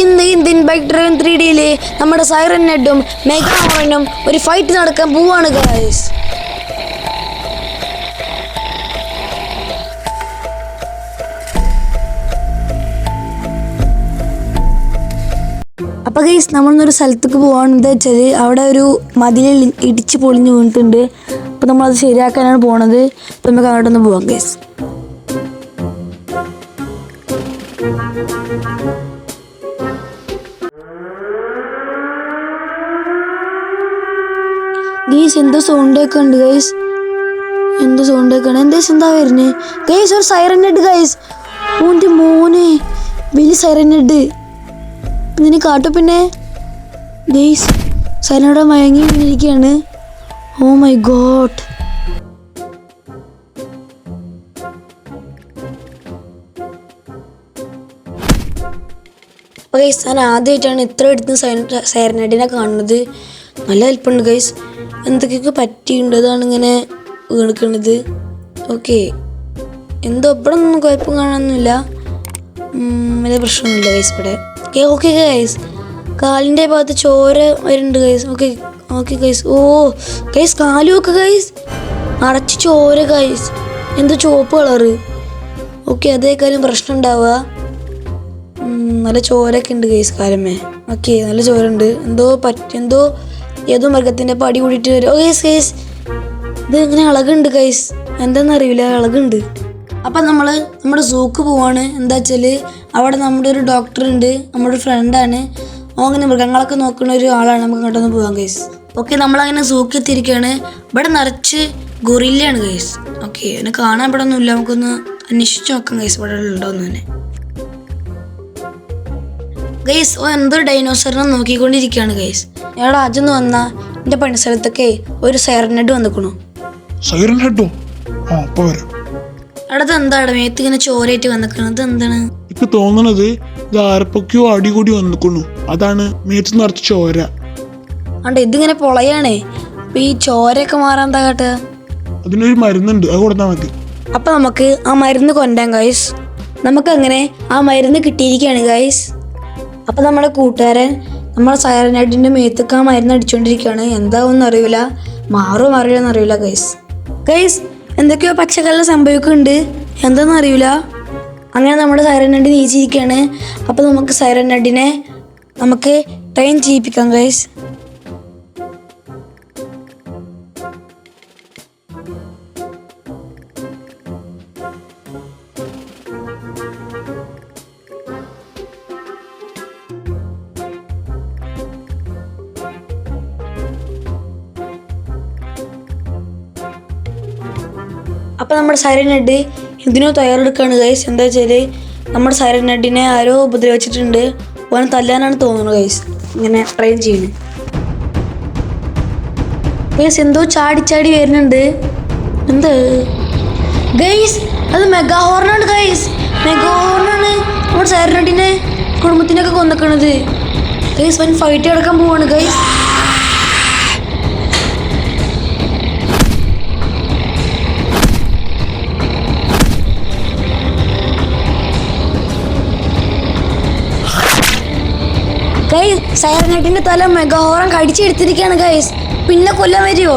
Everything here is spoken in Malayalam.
ഇന്ന് ഇന്ത്യൻ ബൈക്ക് ഡ്രൈവൻ ത്രീ ഡിയിൽ നമ്മുടെ സൈറൻ നെഡും മെഗാ ഹോണും ഒരു ഫൈറ്റ് നടക്കാൻ പോവാണ് ഗായ്സ് അപ്പൊ ഗൈസ് നമ്മളിന്നൊരു സ്ഥലത്തേക്ക് പോകാണെന്ന് വെച്ചാൽ അവിടെ ഒരു മതിലിൽ ഇടിച്ച് പൊളിഞ്ഞു വീണിട്ടുണ്ട്. അപ്പൊ നമ്മളത് ശരിയാക്കാനാണ് പോണത്. അപ്പൊ നമുക്ക് അങ്ങോട്ടൊന്ന് പോവാം ഗൈസ് ഗൈസ് എന്തോ സൗണ്ട് ഒക്കെ ഉണ്ട് ഗൈസ് എന്തോ സൗണ്ട് ഒക്കെ ഉണ്ട്? എന്താ എന്താ വരുന്നത് ഗൈസ് ഒരു സൈറൻ ഹെഡ് ഗൈസ് ഓന്റെ മോനെ. വലിയ സൈറൻ ഹെഡ് ഇതിന് കാട്ടു പിന്നെ. ഗൈസ് സൈനോടെ മയങ്ങി വീണിരിക്കുകയാണ് ഓ മൈ ഗോഡ് ഗൈസ് ഞാൻ ആദ്യമായിട്ടാണ് ഇത്ര അടുത്ത് സൈറനഡിനെ കാണുന്നത്. നല്ല ഹെൽപ്പുണ്ട് ഗൈസ് എന്തൊക്കെയൊക്കെ പറ്റിയുണ്ടതാണ് ഇങ്ങനെ വീണിക്കണത്. ഓക്കെ. എന്തോ ഇവിടെ ഒന്നും കുഴപ്പം കാണാനൊന്നുമില്ല. വലിയ പ്രശ്നമൊന്നുമില്ല ഗൈസ് ഇവിടെ. ഓക്കെ ഓക്കെ ഗൈസ് കാലിന്റെ ഭാഗത്ത് ചോര വരുന്നുണ്ട് ഗൈസ് ഓക്കെ ഓക്കെ ഗൈസ് ഓ ഗൈസ് കാലും ഒക്കെ ഗൈസ് അടച്ച് ചോര ഗൈസ് എന്തോ ചുവപ്പ് കളറ് ഓക്കെ അതേ കാര്യം പ്രശ്നം ഉണ്ടാവുക. നല്ല ചോരൊക്കെ ഉണ്ട് ഗൈസ് കാലമേ. ഓക്കെ നല്ല ചോര ഉണ്ട് എന്തോ പറ്റ എന്തോ ഏതോ മൃഗത്തിന്റെ പടി കൂടിയിട്ട് വരും. ഓ ഗൈസ് ഗൈസ് ഇത് ഇങ്ങനെ ഇളകുണ്ട് ഗൈസ് എന്താണെന്നറിയില്ല ഇളകുണ്ട്. അപ്പം നമ്മൾ നമ്മുടെ സൂക്ക് പോവാണ്. എന്താ വെച്ചാൽ അവിടെ നമ്മുടെ ഒരു ഡോക്ടർ ഉണ്ട് നമ്മുടെ ഫ്രണ്ടാണ് അങ്ങനെ മൃഗങ്ങളൊക്കെ നോക്കുന്ന ഒരു ആളാണ്. നമുക്ക് ഇങ്ങോട്ടൊന്ന് പോകാം ഗൈസ് ഓക്കെ നമ്മളങ്ങനെ സൂക്ക് എത്തിയിരിക്കുകയാണ്. ഇവിടെ നിറച്ച് ഗൊറില്ലയാണ് ഗൈസ് ഓക്കെ അതിനെ കാണാൻ ഇവിടെ ഒന്നുമില്ല. നമുക്കൊന്ന് അന്വേഷിച്ച് നോക്കാം ഗൈസ് ഇവിടെ ഉണ്ടോന്ന് തന്നെ. ഗൈസ് ഓ എന്തൊരു ഡൈനോസറിനെ നോക്കിക്കൊണ്ടിരിക്കുകയാണ് ഗൈസ് എടാ അജൊന്ന് വന്ന എന്റെ പണിസ്ഥലത്തൊക്കെ ഒരു സൈറനഡ് വന്നിക്കണു. സൈറൻ ഹെഡോ ആ വരാം. എന്താണ്? മേത്ത് ഇങ്ങനെ ചോരയായിട്ട് വന്നിക്കണത് എന്താണ്? എനിക്ക് തോന്നണത് ഇത് ആരപ്പൊക്കെയോ അടികൂടി വന്നിക്കണു. അതാണ് മേത്ത് നിറച്ച് ചോര. അണ്ട ഇതിങ്ങനെ പൊളയാണേ. അപ്പൊ ഈ ചോരയൊക്കെ മാറാൻ എന്താ കാട്ടുക അതിനൊരു മരുന്നുണ്ട്. അത് കൊടുത്താൽ മതി. അപ്പൊ നമുക്ക് ആ മരുന്ന് കൊണ്ടാം ഗൈസ് നമുക്കങ്ങനെ ആ മരുന്ന് കിട്ടിയിരിക്കുകയാണ് ഗൈസ് അപ്പൊ നമ്മുടെ കൂട്ടുകാരൻ നമ്മുടെ സൈറനൈഡിന്റെ മേത്തുക്കാൻ മരുന്ന് അടിച്ചുകൊണ്ടിരിക്കുകയാണ് എന്താവും അറിയില്ല മാറും മാറില്ലെന്ന് അറിയില്ല ഗൈസ് ഗൈസ് എന്തൊക്കെയോ പച്ചക്കറികൾ സംഭവിക്കുന്നുണ്ട്. എന്താണെന്ന് അറിയില്ല അങ്ങനെ നമ്മുടെ സൈറനഡ് നീച്ചിരിക്കുകയാണ് അപ്പൊ നമുക്ക് സൈറനഡിനെ നമുക്ക് ട്രെയിൻ ചെയ്യിപ്പിക്കാം ഗൈസ് അപ്പോൾ നമ്മുടെ സൈറൻ ഹെഡ് ഇതിനോ തയ്യാറെടുക്കുകയാണ് ഗൈസ് എന്താ വെച്ചാൽ നമ്മുടെ സൈറൻ ഹെഡിനെ ആരോ ഉപദ്രവിച്ചിട്ടുണ്ട്. ഓനെ തല്ലാനാണ് തോന്നുന്നത് ഗൈസ് ഇങ്ങനെ ട്രെയിൻ ചെയ്യുന്നത് ഗൈസ് എന്തോ ചാടി ചാടി വരുന്നുണ്ട്. എന്ത്? ഗൈസ് അത് മെഗാ ഹോർണാണ് ഗൈസ് മെഗാ ഹോർണാണ് നമ്മുടെ സൈറൻ ഹെഡിനെ കുടുംബത്തിനൊക്കെ കൊന്നക്കണത്. ഗൈസ് വൻ ഫൈറ്റ് കിടക്കാൻ പോവാണ് ഗൈസ് ഗൈസ് സൈറനട്ടിന്റെ തല മെഗാഹോറം കടിച്ചെടുത്തിരിക്കുകയാണ് ഗൈസ് പിന്നെ കൊല്ലാൻ വരുമോ